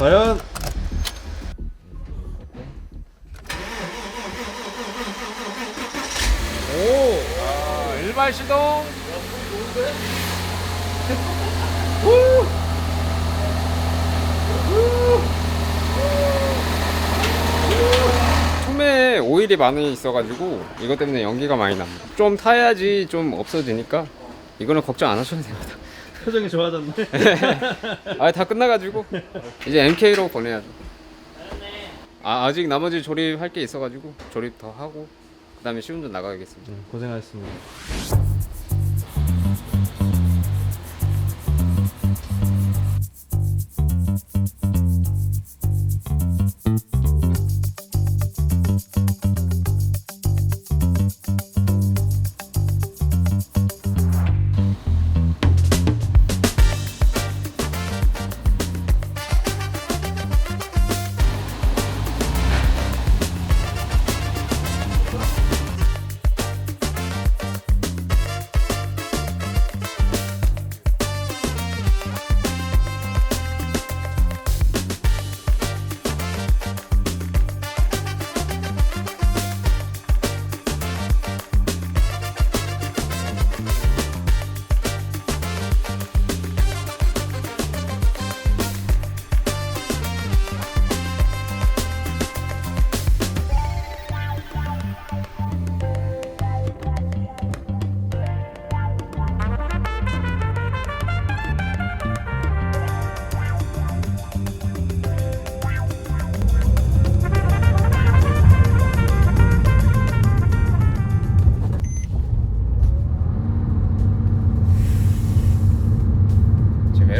과연 아, 일발 시동. 처음에 오일이 많이 있어가지고 이것 때문에 연기가 많이 납니다. 좀 타야지 좀 없어지니까 이거는 걱정 안 하셔도 됩니다. 표정이 좋아졌네. 아 다 끝나가지고 이제 MK로 보내야죠. 아 아직 나머지 조립할 게 있어가지고 조립 더 하고 그다음에 시운전 나가겠습니다. 음, 고생하셨습니다.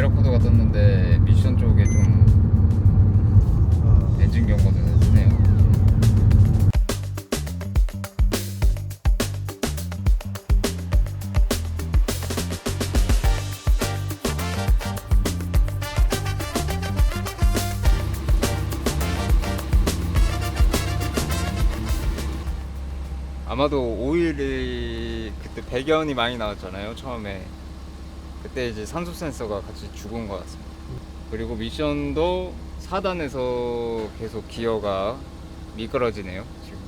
에러코드가 떴는데 미션 쪽에 좀 엔진 경고도 뜨네요. 아마도 오일이 그때 배견이 많이 나왔잖아요 처음에 그때 이제 산소 센서가 같이 죽은 것 같습니다. 그리고 미션도 4단에서 계속 기어가 미끄러지네요. 지금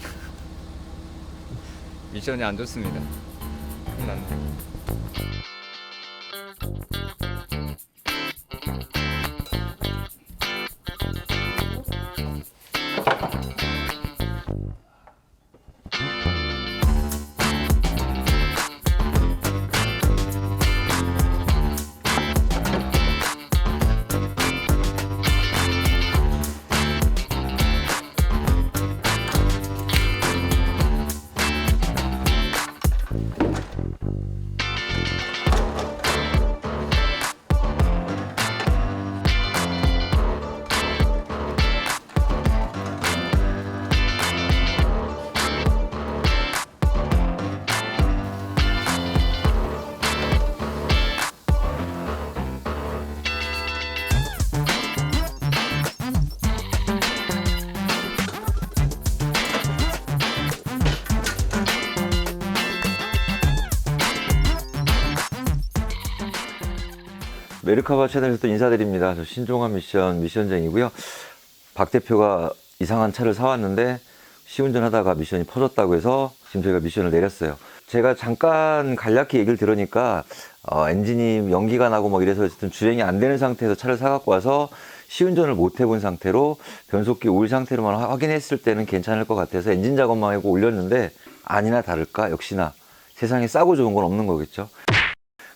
미션이 안 좋습니다. 큰일 났네. 메르카바 채널에서 또 인사드립니다. 저 신종환 미션 미션쟁이고요. 박 대표가 이상한 차를 사왔는데 시운전하다가 미션이 퍼졌다고 해서 지금 저희가 미션을 내렸어요. 제가 잠깐 간략히 얘기를 들으니까 어, 엔진이 연기가 나고 뭐 이래서 어쨌든 주행이 안 되는 상태에서 차를 사갖고 와서 시운전을 못 해본 상태로 변속기 오일 상태로만 화- 확인했을 때는 괜찮을 것 같아서 엔진 작업만 하고 올렸는데 아니나 다를까 역시나 세상에 싸고 좋은 건 없는 거겠죠.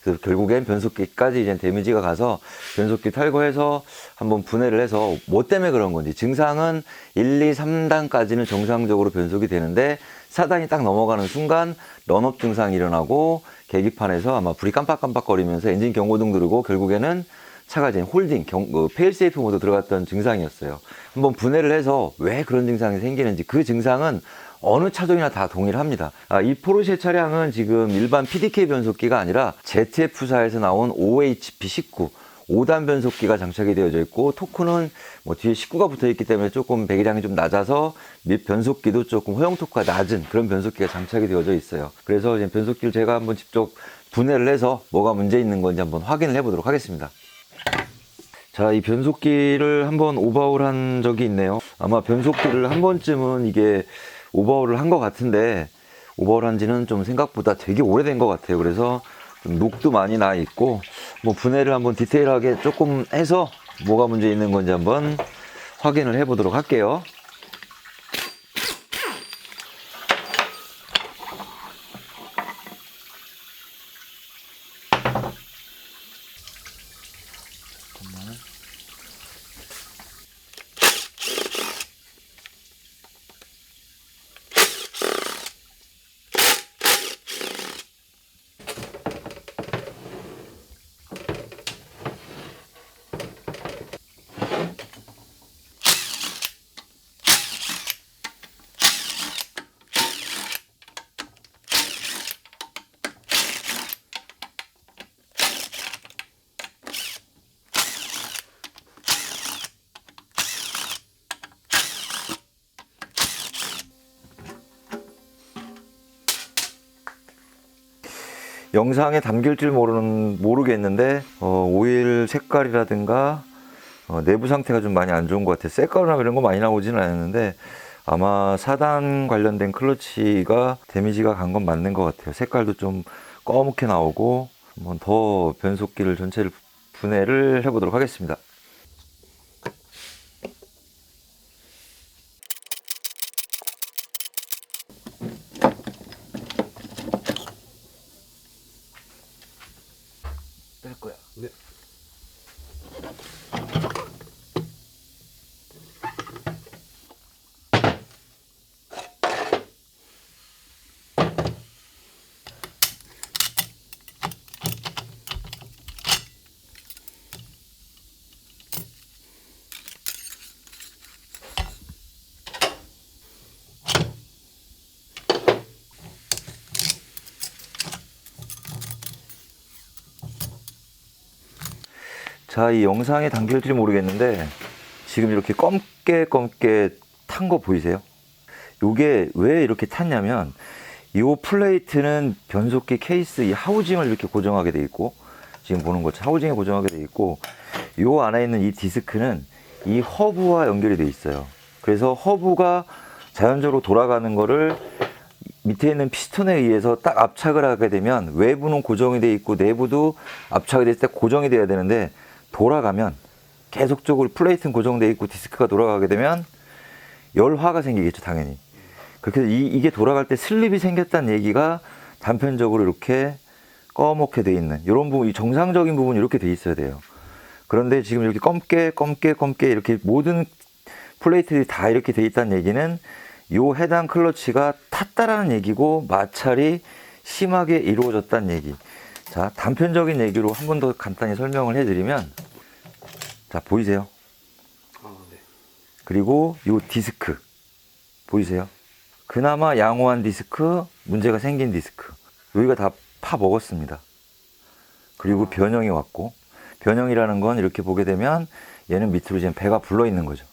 그래서 결국엔 변속기까지 이제 데미지가 가서 변속기 탈거해서 한번 분해를 해서 뭐 때문에 그런 건지 증상은 1, 2, 3단까지는 정상적으로 변속이 되는데 4단이 딱 넘어가는 순간 런업 증상이 일어나고 계기판에서 아마 불이 깜빡깜빡거리면서 엔진 경고등 누르고 결국에는 차가 이제 홀딩, 경, 어, 페일세이프 모드 들어갔던 증상이었어요. 한번 분해를 해서 왜 그런 증상이 생기는지 그 증상은 어느 차종이나 다 동일합니다. 아, 이 포르쉐 차량은 지금 일반 PDK 변속기가 아니라 ZF사에서 나온 OHP19 5단 변속기가 장착이 되어져 있고 토크는 뭐 뒤에 19가 붙어 있기 때문에 조금 배기량이 좀 낮아서 밑 변속기도 조금 허용 토크가 낮은 그런 변속기가 장착이 되어져 있어요. 그래서 이제 변속기를 제가 한번 직접 분해를 해서 뭐가 문제 있는 건지 한번 확인을 해보도록 하겠습니다. 자, 이 변속기를 한번 오버하울 한 적이 있네요. 아마 변속기를 한 번쯤은 이게 오버하울을 한 것 같은데, 오버하울 한 지는 좀 생각보다 되게 오래된 것 같아요. 그래서 좀 녹도 많이 나 있고, 뭐 분해를 한번 디테일하게 조금 해서 뭐가 문제 있는 건지 한번 확인을 해 보도록 할게요. 영상에 담길 줄 모르는 모르겠는데 어, 오일 색깔이라든가 어, 내부 상태가 좀 많이 안 좋은 것 같아요. 색깔이나 이런 거 많이 나오지는 않았는데 아마 사단 관련된 클러치가 데미지가 간 건 맞는 것 같아요. 색깔도 좀 검게 나오고 한번 더 변속기를 전체를 분해를 해보도록 하겠습니다. 자, 이 영상에 담길지 모르겠는데 지금 이렇게 검게 검게 탄 거 보이세요? 요게 왜 이렇게 탔냐면 이 플레이트는 변속기 케이스 이 하우징을 이렇게 고정하게 돼 있고 지금 보는 것처럼 하우징에 고정하게 돼 있고 요 안에 있는 이 디스크는 이 허브와 연결이 돼 있어요. 그래서 허브가 자연적으로 돌아가는 거를 밑에 있는 피스톤에 의해서 딱 압착을 하게 되면 외부는 고정이 돼 있고 내부도 압착이 됐을 때 고정이 돼야 되는데 돌아가면 계속적으로 플레이트는 고정돼 있고 디스크가 돌아가게 되면 열화가 생기겠죠 당연히 그렇게 이, 이게 돌아갈 때 슬립이 생겼다는 얘기가 단편적으로 이렇게 꺼멓게 돼 있는 이런 부분 이 정상적인 부분 이렇게 돼 있어야 돼요 그런데 지금 이렇게 검게 검게 검게 이렇게 모든 플레이트들이 다 이렇게 돼 있다는 얘기는 요 해당 클러치가 탔다라는 얘기고 마찰이 심하게 이루어졌다는 얘기. 자, 단편적인 얘기로 한 번 더 간단히 설명을 해드리면, 자, 보이세요? 아, 네. 그리고 요 디스크, 보이세요? 그나마 양호한 디스크, 문제가 생긴 디스크. 여기가 다 파 먹었습니다. 그리고 변형이 왔고, 변형이라는 건 이렇게 보게 되면 얘는 밑으로 지금 배가 불러 있는 거죠.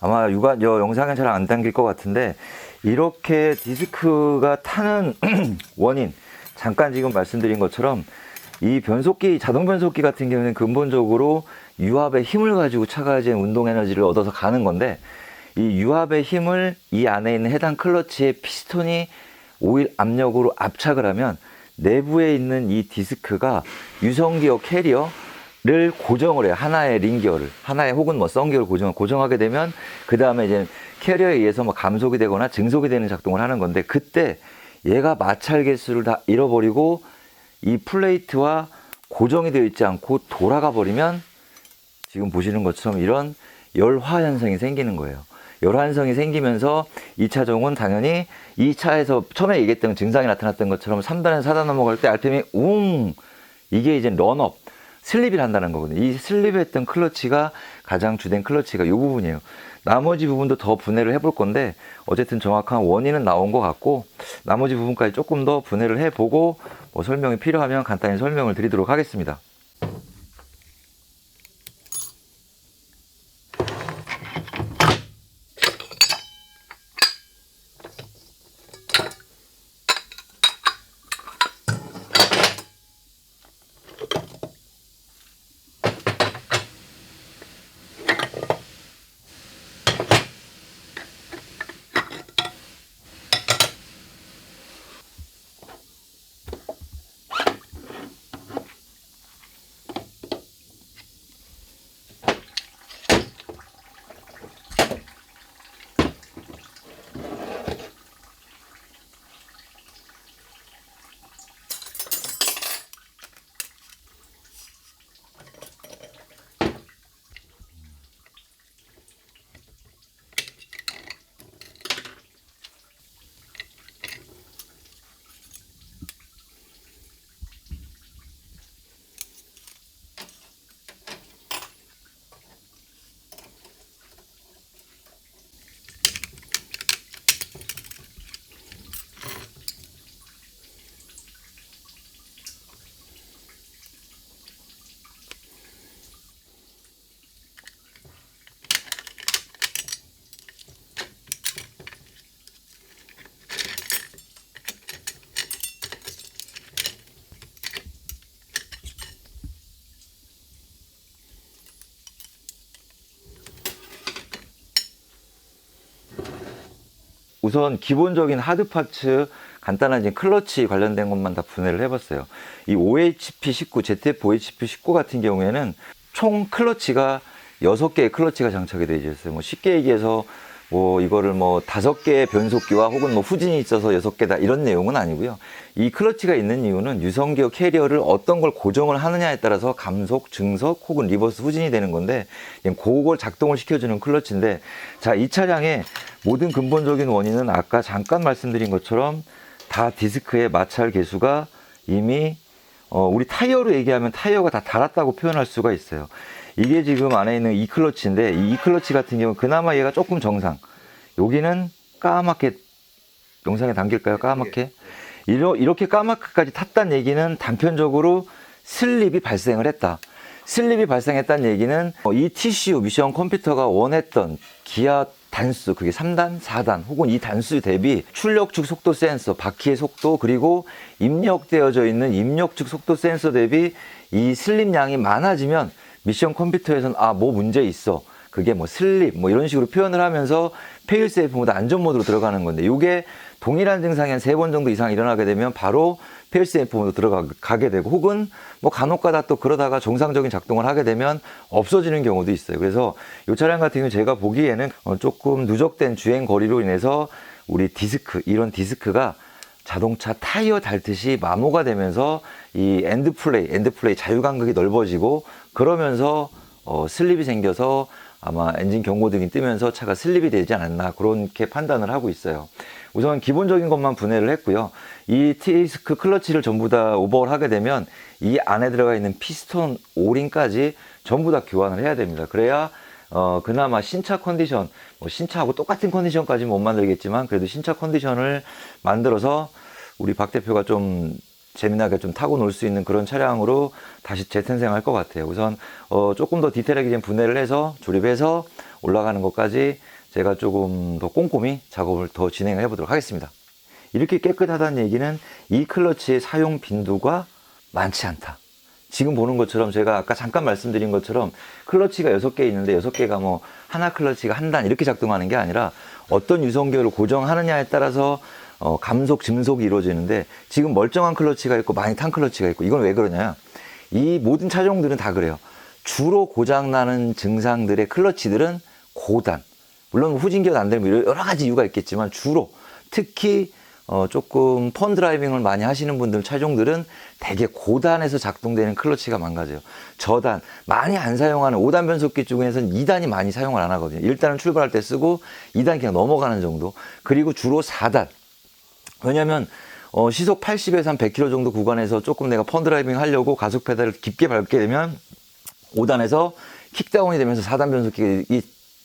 아마 육안, 여 영상엔 잘안 담길 것 같은데, 이렇게 디스크가 타는 원인, 잠깐 지금 말씀드린 것처럼, 이 변속기, 자동 변속기 같은 경우는 근본적으로 유압의 힘을 가지고 차가 이제 운동 에너지를 얻어서 가는 건데, 이 유압의 힘을 이 안에 있는 해당 클러치의 피스톤이 오일 압력으로 압착을 하면 내부에 있는 이 디스크가 유성기어 캐리어를 고정을 해요. 하나의 링기어를. 하나의 혹은 뭐 썬기어를 고정, 고정하게 되면 그 다음에 이제 캐리어에 의해서 뭐 감속이 되거나 증속이 되는 작동을 하는 건데 그때 얘가 마찰 개수를 다 잃어버리고 이 플레이트와 고정이 되어 있지 않고 돌아가 버리면 지금 보시는 것처럼 이런 열화 현상이 생기는 거예요. 열화 현상이 생기면서 이 차종은 당연히 이 차에서 처음에 얘기했던 증상이 나타났던 것처럼 3단에서 4단 넘어갈 때 RPM이 웅 이게 이제 런업 슬립이 한다는 거거든요. 이 슬립했던 클러치가 가장 주된 클러치가 이 부분이에요. 나머지 부분도 더 분해를 해볼 건데 어쨌든 정확한 원인은 나온 것 같고 나머지 부분까지 조금 더 분해를 해보고 뭐 설명이 필요하면 간단히 설명을 드리도록 하겠습니다. 우선 기본적인 하드 파츠 간단한 이제 클러치 관련된 것만 다 분해를 해봤어요. 이 OHP19, ZF-OHP19 같은 경우에는 총 클러치가 여섯 개의 클러치가 장착이 되어 있어요. 뭐 쉽게 얘기해서 뭐 이거를 뭐 다섯 개의 변속기와 혹은 뭐 후진이 있어서 여섯 개다 이런 내용은 아니고요. 이 클러치가 있는 이유는 유성기어 캐리어를 어떤 걸 고정을 하느냐에 따라서 감속, 증속 혹은 리버스 후진이 되는 건데 그걸 작동을 시켜주는 클러치인데 자 이 차량의 모든 근본적인 원인은 아까 잠깐 말씀드린 것처럼 다 디스크의 마찰 개수가 이미 어, 우리 타이어로 얘기하면 타이어가 다 닳았다고 표현할 수가 있어요. 이게 지금 안에 있는 이 클러치인데 이 클러치 같은 경우는 그나마 얘가 조금 정상. 여기는 까맣게 영상에 담길까요? 까맣게. 이러, 이렇게 까맣게까지 탔다는 얘기는 단편적으로 슬립이 발생을 했다. 슬립이 발생했다는 얘기는 어, 이 TCU 미션 컴퓨터가 원했던 기아 단수 그게 3단, 4단 혹은 이 단수 대비 출력축 속도 센서, 바퀴의 속도 그리고 입력되어져 있는 입력축 속도 센서 대비 이 슬립량이 많아지면 미션 컴퓨터에서는 아 뭐 문제 있어 그게 뭐 슬립 뭐 이런 식으로 표현을 하면서 페일 세이프 모드 안전 모드로 들어가는 건데 이게 동일한 증상이 한 세 번 정도 이상 일어나게 되면 바로 페일 세이프 모드 들어가게 되고 혹은 뭐 간혹가다 또 그러다가 정상적인 작동을 하게 되면 없어지는 경우도 있어요. 그래서 이 차량 같은 경우 제가 보기에는 어, 조금 누적된 주행 거리로 인해서 우리 디스크 이런 디스크가 자동차 타이어 닳듯이 마모가 되면서 이 엔드 플레이, 엔드 플레이 자유 간격이 넓어지고 그러면서 어, 슬립이 생겨서 아마 엔진 경고등이 뜨면서 차가 슬립이 되지 않았나 그렇게 판단을 하고 있어요. 우선 기본적인 것만 분해를 했고요. 이 디스크 클러치를 전부 다 오버를 하게 되면 이 안에 들어가 있는 피스톤 오링까지 전부 다 교환을 해야 됩니다. 그래야 어, 그나마 신차 컨디션, 뭐 신차하고 똑같은 컨디션까지는 못 만들겠지만 그래도 신차 컨디션을 만들어서 우리 박 대표가 좀 재미나게 좀 타고 놀 수 있는 그런 차량으로 다시 재탄생할 것 같아요. 우선 어, 조금 더 디테일하게 좀 분해를 해서 조립해서 올라가는 것까지 제가 조금 더 꼼꼼히 작업을 더 진행을 해보도록 하겠습니다. 이렇게 깨끗하다는 얘기는 이 클러치의 사용 빈도가 많지 않다. 지금 보는 것처럼 제가 아까 잠깐 말씀드린 것처럼 클러치가 여섯 개 있는데 여섯 개가 뭐 하나 클러치가 한 단 이렇게 작동하는 게 아니라 어떤 유성기어를 고정하느냐에 따라서 어, 감속, 증속이 이루어지는데 지금 멀쩡한 클러치가 있고 많이 탄 클러치가 있고 이건 왜 그러냐? 이 모든 차종들은 다 그래요. 주로 고장나는 증상들의 클러치들은 고단. 물론 후진기어도 안 되는 여러 가지 이유가 있겠지만 주로 특히 어, 조금 펀 드라이빙을 많이 하시는 분들 차종들은 되게 고단에서 작동되는 클러치가 망가져요. 저단, 많이 안 사용하는 5단 변속기 중에서는 2단이 많이 사용을 안 하거든요. 1단은 출발할 때 쓰고 2단 그냥 넘어가는 정도. 그리고 주로 4단. 왜냐면 어, 시속 80에서 한 100km 정도 구간에서 조금 내가 펀 드라이빙 하려고 가속 페달을 깊게 밟게 되면 5단에서 킥다운이 되면서 4단 변속기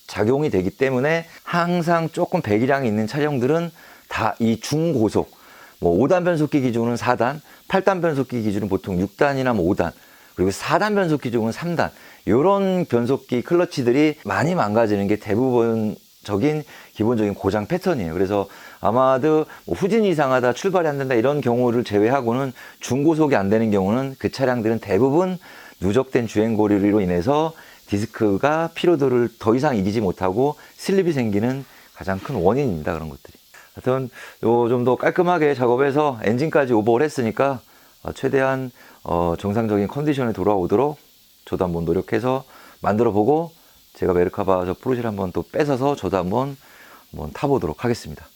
작용이 되기 때문에 항상 조금 배기량이 있는 차량들은 다 이 중고속 뭐 5단 변속기 기준은 4단, 8단 변속기 기준은 보통 6단이나 뭐 5단, 그리고 4단 변속기 기준은 3단. 요런 변속기 클러치들이 많이 망가지는 게 대부분적인 기본적인 고장 패턴이에요. 그래서 아마도 뭐 후진이 이상하다, 출발이 안 된다 이런 경우를 제외하고는 중고속이 안 되는 경우는 그 차량들은 대부분 누적된 주행 거리로 인해서 디스크가 피로도를 더 이상 이기지 못하고 슬립이 생기는 가장 큰 원인입니다. 그런 것들이. 하여튼 요 좀 더 깔끔하게 작업해서 엔진까지 오버를 했으니까 어, 최대한 어, 정상적인 컨디션에 돌아오도록 저도 한번 노력해서 만들어 보고 제가 메르카바 저 프로실 한번 또 뺏어서 저도 한번 한번 타보도록 하겠습니다.